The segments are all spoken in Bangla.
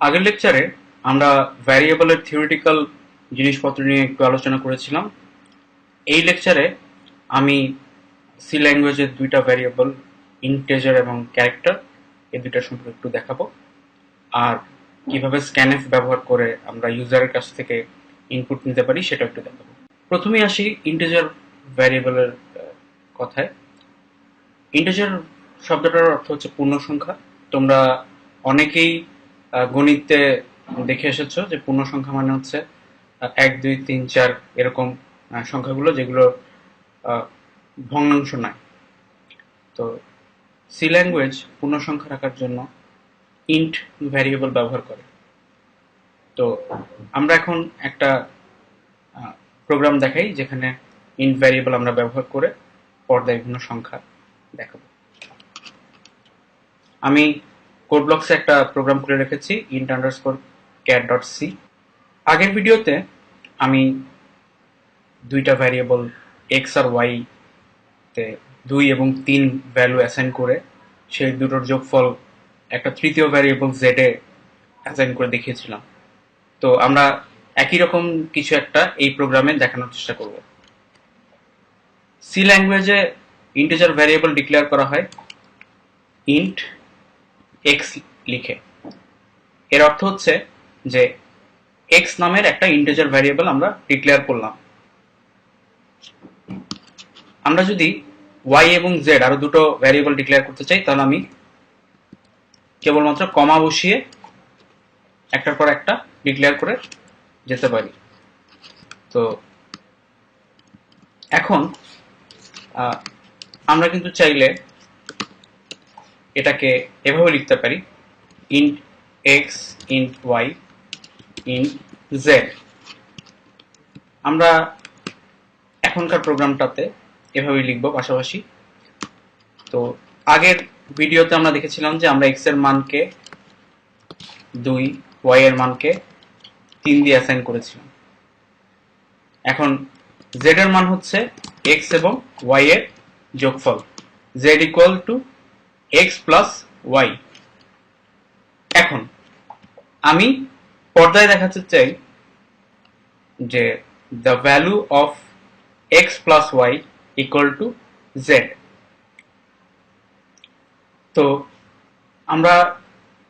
আগের লেকচারে আমরা ভ্যারিয়েবলের থিওরিটিক্যাল জিনিসপত্র নিয়ে একটু আলোচনা করেছিলাম। এই লেকচারে আমি সি ল্যাঙ্গুয়েজের দুইটা ভ্যারিয়েবল ইন্টেজার এবং ক্যারেক্টার এই দুইটা সম্পর্কে একটু দেখাবো। আর কীভাবে স্ক্যানএফ ব্যবহার করে আমরা ইউজারের কাছ থেকে ইনপুট নিতে পারি সেটা একটু দেখাবো। প্রথমে আসি ইন্টেজার ভ্যারিয়েবলের কথায়। ইন্টেজার শব্দটার অর্থ হচ্ছে পূর্ণ সংখ্যা তোমরা অনেকেই গণিতে দেখে এসেছ যে পূর্ণ সংখ্যা মানে হচ্ছে এক, দুই, তিন, চার এরকম সংখ্যাগুলো যেগুলো ভগ্নাংশ নয়। তো সি ল্যাঙ্গুয়েজ পূর্ণ সংখ্যা রাখার জন্য ইন্ট ভ্যারিয়েবল ব্যবহার করে। তো আমরা এখন একটা প্রোগ্রাম দেখাই যেখানে ইন্ট ভ্যারিয়েবল আমরা ব্যবহার করে পর্দায় বিভিন্ন সংখ্যা দেখাবো। আমি কোড ব্লকসে একটা প্রোগ্রাম খুলে রেখেছি int underscore cat dot C আগের ভিডিওতে আমি দুইটা ভ্যারিয়েবল এক্স আর ওয়াই তে দুই এবং তিন ভ্যালু অ্যাসাইন করে সেই দুটোর যোগফল একটা তৃতীয় ভ্যারিয়েবল জেডে অ্যাসাইন করে দেখিয়েছিলাম। তো আমরা একই রকম কিছু একটা এই প্রোগ্রামে দেখানোর চেষ্টা করব। সি ল্যাঙ্গুয়েজে ইন্টিজার ভ্যারিয়েবল ডিক্লেয়ার করা হয় ইন্ট এক্স লিখে। এর অর্থ হচ্ছে যে এক্স নামের একটা ইন্টিজার ভ্যারিয়েবল আমরা ডিক্লেয়ার করলাম। আমরা যদি ওয়াই এবং জেড আরও দুটো ভ্যারিয়েবল ডিক্লেয়ার করতে চাই, তাহলে আমি কেবলমাত্র কমা বসিয়ে একটার পর একটা ডিক্লেয়ার করে যেতে পারি। তো এখন আমরা কিন্তু চাইলে এটাকে এভাবে লিখতে পারি। Int X int Y int Z আমরা এখনকার প্রোগ্রামটাতে এভাবেই লিখব পাশাপাশি। তো আগের ভিডিওতে আমরা দেখেছিলাম যে আমরা এক্সের মানকে দুই ওয়াই এর মানকে তিন দিয়ে অ্যাসাইন করেছিলাম। এখন জেড এর মান হচ্ছে এক্স এবং ওয়াই এর যোগফল। Z equal to X plus Y এখন, আমি পর্দায় দেখাতে চাই যে the value of X plus Y equal to Z তো, আমরা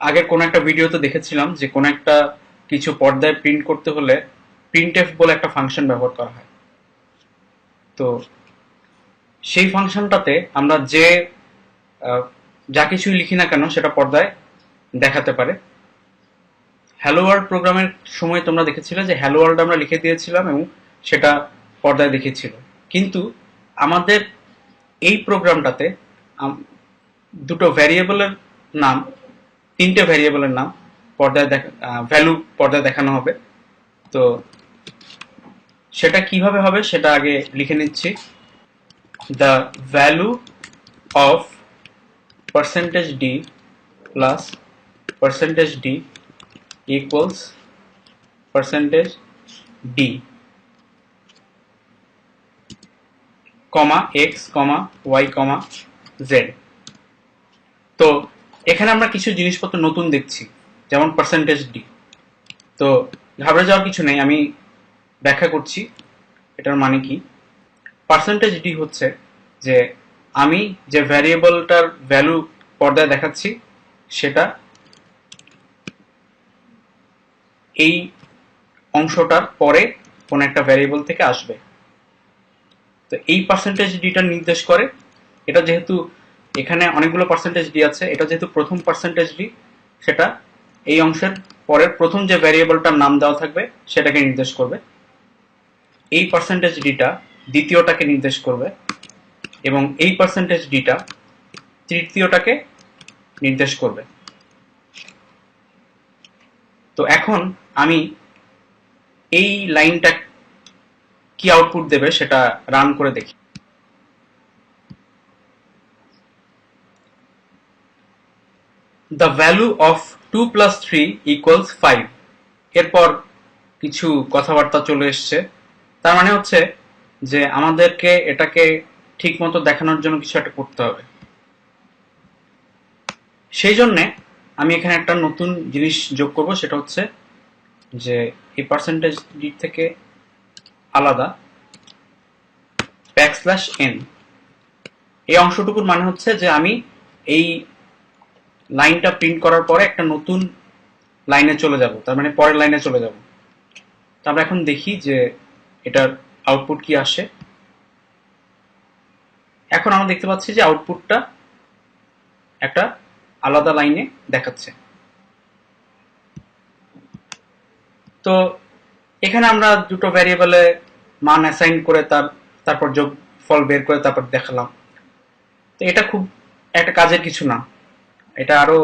আগের কোন একটা ভিডিওতে দেখেছিলাম যে কোন একটা কিছু পর্দায় প্রিন্ট করতে হলে প্রিন্টএফ বলে একটা ফাংশন ব্যবহার করা হয়। তো, সেই ফাংশনটাতে আমরা যে যা কিছুই লিখি না কেন সেটা পর্দায় দেখাতে পারে। হ্যালো ওয়ার্ল্ড প্রোগ্রামের সময় তোমরা দেখেছিলে যে হ্যালো ওয়ার্ল্ড আমরা লিখে দিয়েছিলাম এবং সেটা পর্দায় দেখেছিল কিন্তু আমাদের এই প্রোগ্রামটাতে দুটো ভ্যারিয়েবলের নাম, তিনটে ভ্যারিয়েবলের নাম পর্দায় দেখা ভ্যালু পর্দায় দেখানো হবে। তো সেটা কীভাবে হবে সেটা আগে লিখে নিচ্ছি। The value of percentage D plus percentage D equals percentage d. Comma X comma Y comma Z তো এখানে আমরা কিছু জিনিসপত্র নতুন দেখছি, যেমন পার্সেন্টেজ ডি তো ঘাবড়ে যাওয়ার কিছু নেই, আমি ব্যাখ্যা করছি, এটার মানে কি? পার্সেন্টেজ ডি হচ্ছে যে আমি যে ভ্যারিয়েবলটার ভ্যালু পর্দায় দেখাচ্ছি, সেটা এই অংশটার পরে কোন একটা ভ্যারিয়েবল থেকে আসবে। তো এই পার্সেন্টেজ ডিটা নির্দেশ করে। এটা যেহেতু এখানে অনেকগুলো পার্সেন্টেজ ডি আছে, এটা যেহেতু প্রথম পার্সেন্টেজ ডি সেটা এই অংশের পরের প্রথম যে ভ্যারিয়েবলটার নাম দেওয়া থাকবে, সেটাকে নির্দেশ করবে। এই পার্সেন্টেজ ডিটা দ্বিতীয়টাকে নির্দেশ করবে। এবং এই পার্সেন্টেজ ডিটা তৃতীয়টাকে নির্দেশ করবে। তো এখন আমি এই লাইনটা কি আউটপুট দেবে সেটা রান করে দেখি। The value of two plus three equals five এরপর কিছু কথাবার্তা চলে এসছে। তার মানে হচ্ছে যে আমাদেরকে এটাকে ঠিক মতো দেখানোর জন্য কিছু একটা করতে হবে। সেই জন্যে আমি এখানে একটা নতুন জিনিস যোগ করব, সেটা হচ্ছে যে এই পার্সেন্টেজ দিক থেকে আলাদা। ব্যাকস্ল্যাশ এন এই অংশটুকুর মানে হচ্ছে যে আমি এই লাইনটা প্রিন্ট করার পরে একটা নতুন লাইনে চলে যাব, তার মানে পরের লাইনে চলে যাব। তো আমরা এখন দেখি যে এটার আউটপুট কি আসে। এখন আমরা দেখতে পাচ্ছি যে আউটপুটটা একটা আলাদা লাইনে দেখাচ্ছে। তো এখানে আমরা দুটো ভ্যারিয়েবলে মান অ্যাসাইন করে তার, তারপর যোগ ফল বের করে তারপর দেখালাম। তো এটা খুব একটা কাজের কিছু না। এটা আরও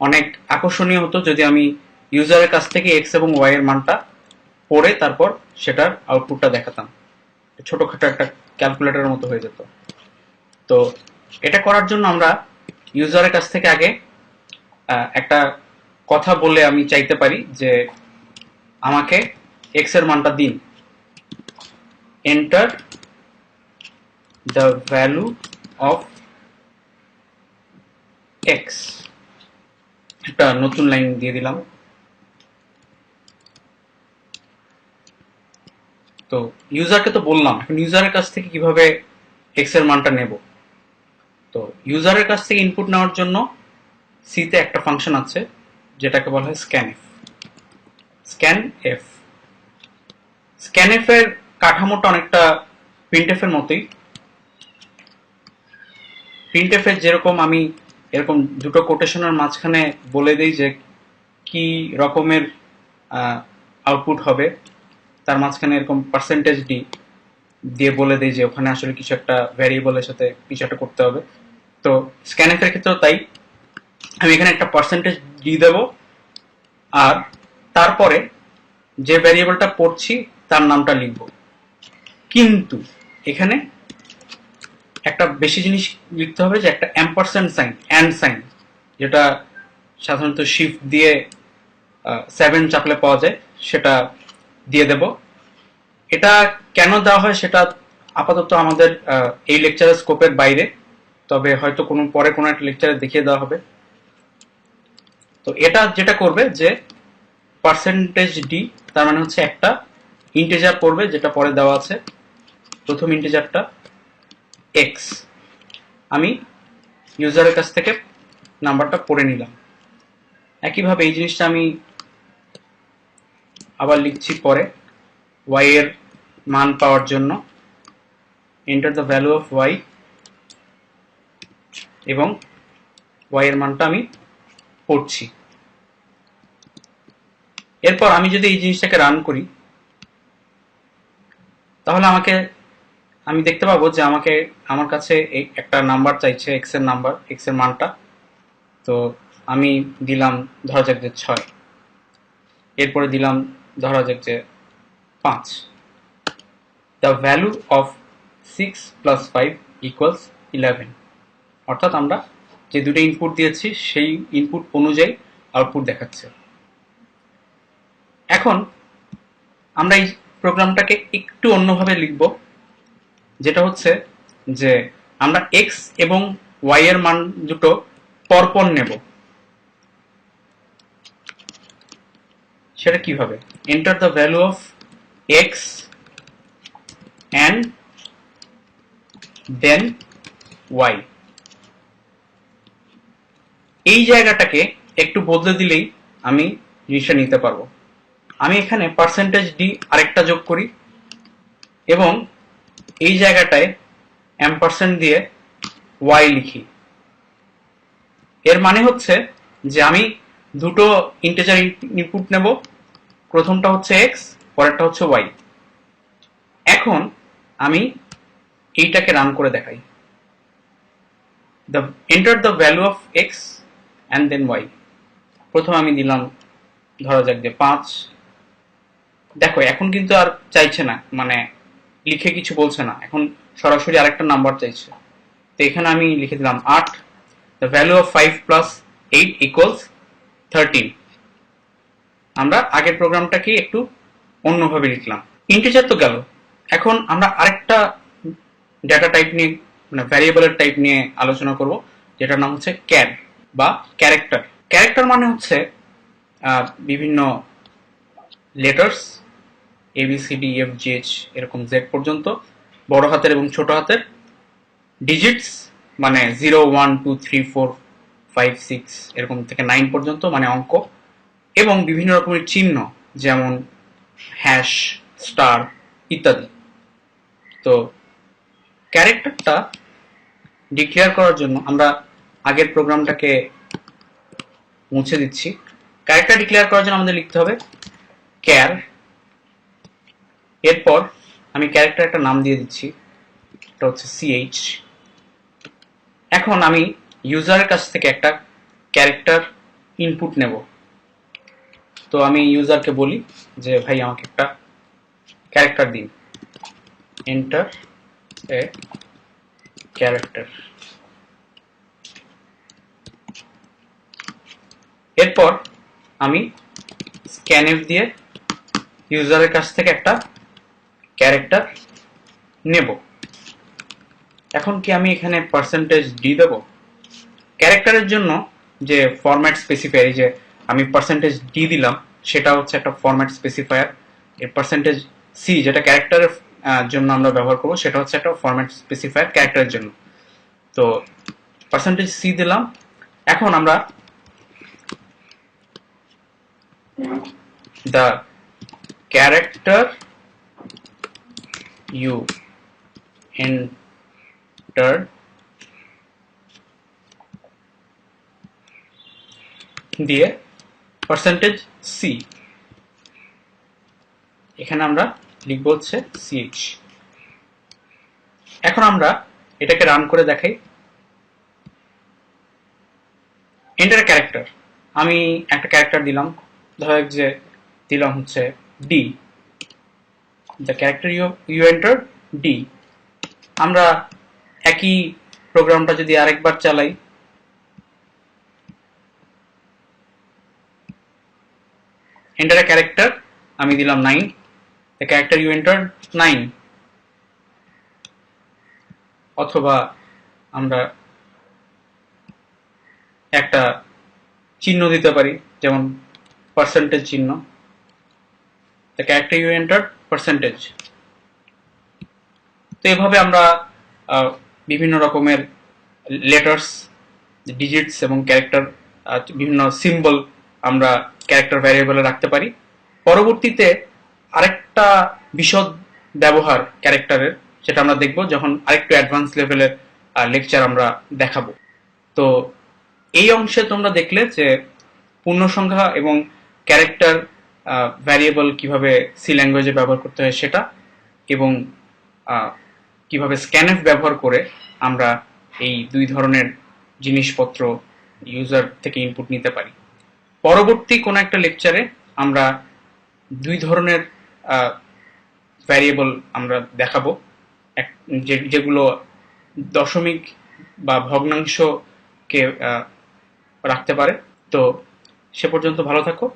অনেক আকর্ষণীয় হতো যদি আমি ইউজারের কাছ থেকে এক্স এবং ওয়াই এর মানটা পড়ে তারপর সেটার আউটপুটটা দেখাতাম। ছোটখাটো একটা ক্যালকুলেটরের মতো হয়ে যেত। তো এটা করার জন্য আমরা ইউজারের কাছ থেকে আগে একটা কথা বলে আমি চাইতে পারি যে আমাকে এক্সের মানটা দিন। Enter the value of X একটা নতুন লাইন দিয়ে দিলাম। তো ইউজারকে তো বললাম ইউজারের কাছ থেকে কীভাবে এক্সের মানটা নেব? তো ইউজারের কাছ থেকে ইনপুট নেওয়ার জন্য সিতে একটা ফাংশন আছে, যেটাকে বলা হয় scan F scan F scanf এর কাঠামোটা অনেকটা প্রিন্টএফ এর মতোই। প্রিন্টএফ এর যেরকম আমি এরকম দুটো কোটেশনের মাঝখানে বলে দিই যে কি রকমের আউটপুট হবে, তার মাঝখানে এরকম পার্সেন্টেজ ডি দিয়ে বলে দেই যে ওখানে আসলে কিছু একটা ভ্যারিয়েবলের সাথে কিছু একটা করতে হবে। তো স্ক্যানএফ এর ক্ষেত্রেও তাই। আমি এখানে একটা পার্সেন্টেজ ডি দেব। আর তারপরে যে ভ্যারিয়েবলটা পড়ছি, তার নামটা লিখব। কিন্তু এখানে একটা বেশি জিনিস লিখতে হবে যে একটা অ্যাম্পারসেন্ট সাইন অ্যান্ড সাইন যেটা সাধারণত শিফট দিয়ে সেভেন চাপলে পাওয়া যায়, সেটা দিয়ে দেব। এটা কেন দেওয়া হয় সেটা আপাতত আমাদের এই লেকচারের স্কোপের বাইরে। তবে হয়তো কোনো, পরে কোনো একটা লেকচারে দেখিয়ে দেওয়া হবে। তো এটা যেটা করবে যে পার্সেন্টেজ ডি তার মানে হচ্ছে একটা ইন্টিজার পড়বে যেটা পরে দেওয়া আছে। প্রথম ইন্টিজারটা এক্স আমি ইউজারের কাছ থেকে নাম্বারটা পড়ে নিলাম। একইভাবে এই জিনিসটা আমি আবার লিখছি পরে, y এর মান পাওয়ার জন্য। Enter the value of y এবং ওয়াই এর মানটা আমি পড়ছি। এরপর আমি যদি এই জিনিসটাকে রান করি, তাহলে আমাকে, আমি দেখতে পাবো যে আমাকে, আমার কাছে একটা নাম্বার চাইছে এক্সের নাম্বার এক্সের মানটা। তো আমি দিলাম, ধরা যাক যে ছয়। এরপরে দিলাম, ধরা যাক যে পাঁচ। The value of six plus five equals eleven অর্থাৎ আমরা যে দুটো ইনপুট দিয়েছি, সেই ইনপুট অনুযায়ী আউটপুট দেখাচ্ছে। এখন আমরা এই প্রোগ্রামটাকে একটু অন্যভাবে লিখব, যেটা হচ্ছে যে আমরা এক্স এবং ওয়াই এর মান দুটো পরপর নেব। সেটা কীভাবে? Enter the value of X and then Y এই জায়গাটাকে একটু বদলে দিলেই আমি জিনিসটা নিতে পারব। আমি এখানে পার্সেন্টেজ ডি আরেকটা যোগ করি এবং এই জায়গাটায় অ্যাম্পারসেন্ট দিয়ে ওয়াই লিখি। এর মানে হচ্ছে যে আমি দুটো ইন্টেজার ইনপুট নেব, প্রথমটা হচ্ছে এক্স পরেরটা হচ্ছে ওয়াই এখন আমি এইটাকে রান করে দেখাই। The enter the value of X and then Y প্রথম আমি দিলাম ধরা যাক যে পাঁচ। দেখো, এখন কিন্তু আর চাইছে না মানে লিখে কিছু বলছে না। এখন সরাসরি আরেকটা নাম্বার চাইছে। তো এখানে আমি লিখে দিলাম আট। The value of five plus eight equals thirteen আমরা আগের প্রোগ্রামটাকে একটু অন্যভাবে লিখলাম। ইন্টিজার তো গেল। এখন আমরা আরেকটা ডেটা টাইপ নিয়ে মানে ভ্যারিয়েবলের টাইপ নিয়ে আলোচনা করব, যেটার নাম হচ্ছে ক্যার বা ক্যারেক্টার ক্যারেক্টার মানে হচ্ছে বিভিন্ন letters A B C D F G H এরকম জেড পর্যন্ত, বড় হাতের এবং ছোট হাতের ডিজিটস মানে zero one two three four five six এরকম থেকে নাইন পর্যন্ত মানে অঙ্ক। এবং বিভিন্ন রকমের চিহ্ন, যেমন হ্যাশ স্টার ইত্যাদি। তো ক্যারেক্টারটা ডিক্লেয়ার করার জন্য আমরা আগের প্রোগ্রামটাকে মুছে দিচ্ছি। ক্যারেক্টার ডিক্লেয়ার করার জন্য আমাদের লিখতে হবে ক্যার এরপর আমি ক্যারেক্টার একটা নাম দিয়ে দিচ্ছি। এটা হচ্ছে সিএইচ এখন আমি ইউজারের কাছ থেকে একটা ক্যারেক্টার ইনপুট নেব। তো আমি ইউজারকে বলি যে, ভাই, আমাকে একটা ক্যারেক্টার দিন। এন্টার এ ক্যারেক্টার এরপর আমি স্ক্যানএফ দিয়ে ইউজারের কাছ থেকে একটা ক্যারেক্টার নেব। এখন কি আমি এখানে পার্সেন্টেজ ডি দেব? ক্যারেক্টারের জন্য যে ফরম্যাট স্পেসিফায়ার যে আমি পার্সেন্টেজ ডি দিলাম, সেটা হচ্ছে একটা ফরম্যাট স্পেসিফায়ার এর পার্সেন্টেজ সি যেটা ক্যারেক্টারের জন্য আমরা ব্যবহার করব, সেটা হচ্ছে একটা ফরম্যাট স্পেসিফায়ার ক্যারেক্টারের জন্য। তো পার্সেন্টেজ সি দিলাম। এখন আমরা the character you entered দিয়ে পার্সেন্টেজ সি এখানে আমরা লিখব হচ্ছে সিএইচ এখন আমরা এটাকে রান করে দেখাই। এন্টার ক্যারেক্টার আমি একটা ক্যারেক্টার দিলাম। ধরো যে দিলাম হচ্ছে D the character you you enter D আমরা একই প্রোগ্রামটা যদি আরেকবার চালাই এন্টার এ ক্যারেক্টার আমি দিলাম nine the character you enter nine অথবা আমরা একটা চিহ্ন দিতে পারি, যেমন পার্সেন্টেজ চিহ্ন। The character you enter percentage তো এভাবে আমরা বিভিন্ন রকমের লেটার্স ডিজিটস এবং ক্যারেক্টার বিভিন্ন সিম্বল আমরা ক্যারেক্টার ভ্যারিয়েবলে রাখতে পারি। পরবর্তীতে আরেকটা বিশদ ব্যবহার ক্যারেক্টারের যেটা আমরা দেখব যখন আরেকটু অ্যাডভান্স লেভেলের লেকচার আমরা দেখাবো। তো এই অংশে তোমরা দেখলে যে পূর্ণ সংখ্যা এবং ক্যারেক্টার ভ্যারিয়েবল কীভাবে সি ল্যাঙ্গুয়েজে ব্যবহার করতে হয় সেটা এবং কীভাবে স্ক্যানএফ ব্যবহার করে আমরা এই দুই ধরনের জিনিসপত্র ইউজার থেকে ইনপুট নিতে পারি। পরবর্তী কোনো একটা লেকচারে আমরা দুই ধরনের ভ্যারিয়েবল আমরা দেখাবো। যেগুলো দশমিক বা ভগ্নাংশকে রাখতে পারে। তো সে পর্যন্ত ভালো থাকো।